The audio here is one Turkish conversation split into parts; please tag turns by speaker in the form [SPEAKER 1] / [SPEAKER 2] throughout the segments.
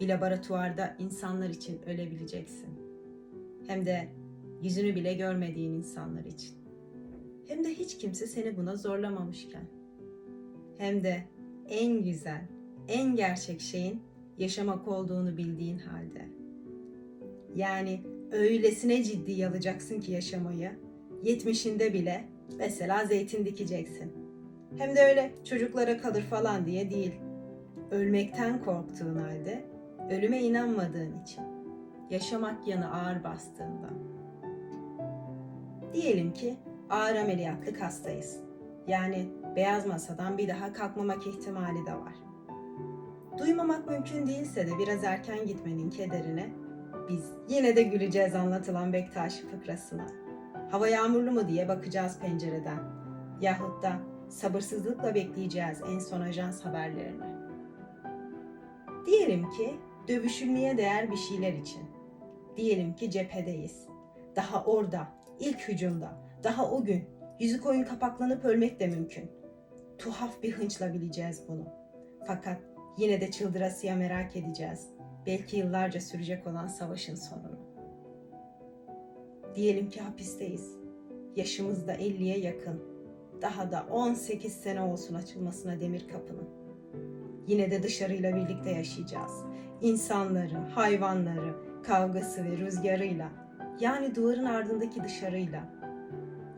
[SPEAKER 1] bir laboratuvarda insanlar için ölebileceksin. Hem de yüzünü bile görmediğin insanlar için. Hem de hiç kimse seni buna zorlamamışken. Hem de en güzel, en gerçek şeyin yaşamak olduğunu bildiğin halde. Yani öylesine ciddiye alacaksın ki yaşamayı. Yetmişinde bile mesela zeytin dikeceksin. Hem de öyle çocuklara kalır falan diye değil. Ölmekten korktuğun halde, ölüme inanmadığın için. Yaşamak yanı ağır bastığında. Diyelim ki ağır ameliyatlık hastayız. Yani beyaz masadan bir daha kalkmamak ihtimali de var. Duymamak mümkün değilse de biraz erken gitmenin kederine biz yine de güleceğiz anlatılan Bektaşi fıkrasına. Hava yağmurlu mu diye bakacağız pencereden. Yahut da sabırsızlıkla bekleyeceğiz en son ajans haberlerini. Diyelim ki dövüşülmeye değer bir şeyler için. Diyelim ki cephedeyiz. Daha orada, ilk hücumda, daha o gün yüzük oyun kapaklanıp ölmek de mümkün. Tuhaf bir hınçla bileceğiz bunu. Fakat yine de çıldırasıya merak edeceğiz. Belki yıllarca sürecek olan savaşın sonunu. Diyelim ki hapisteyiz. Yaşımız da 50'ye yakın. Daha da 18 sene olsun açılmasına demir kapının. Yine de dışarıyla birlikte yaşayacağız. İnsanları, hayvanları, kavgası ve rüzgarıyla. Yani duvarın ardındaki dışarıyla.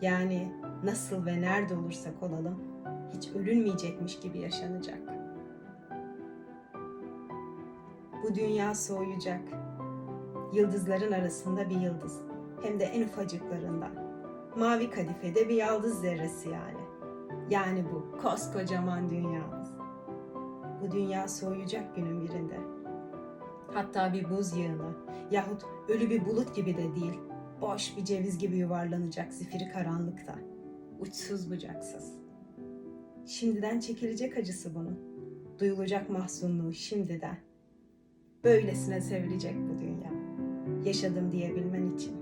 [SPEAKER 1] Yani nasıl ve nerede olursak olalım hiç ölünmeyecekmiş gibi yaşanacak. Bu dünya soğuyacak. Yıldızların arasında bir yıldız. Hem de en ufacıklarından. Mavi kadifede bir yıldız zerresi yani. Yani bu koskocaman dünyamız. Bu dünya soğuyacak günün birinde. Hatta bir buz yığını yahut ölü bir bulut gibi de değil, boş bir ceviz gibi yuvarlanacak zifiri karanlıkta. Uçsuz bucaksız. Şimdiden çekilecek acısı bunun. Duyulacak mahzunluğu şimdiden. Böylesine sevilecek bu dünya. Yaşadım diyebilmen için.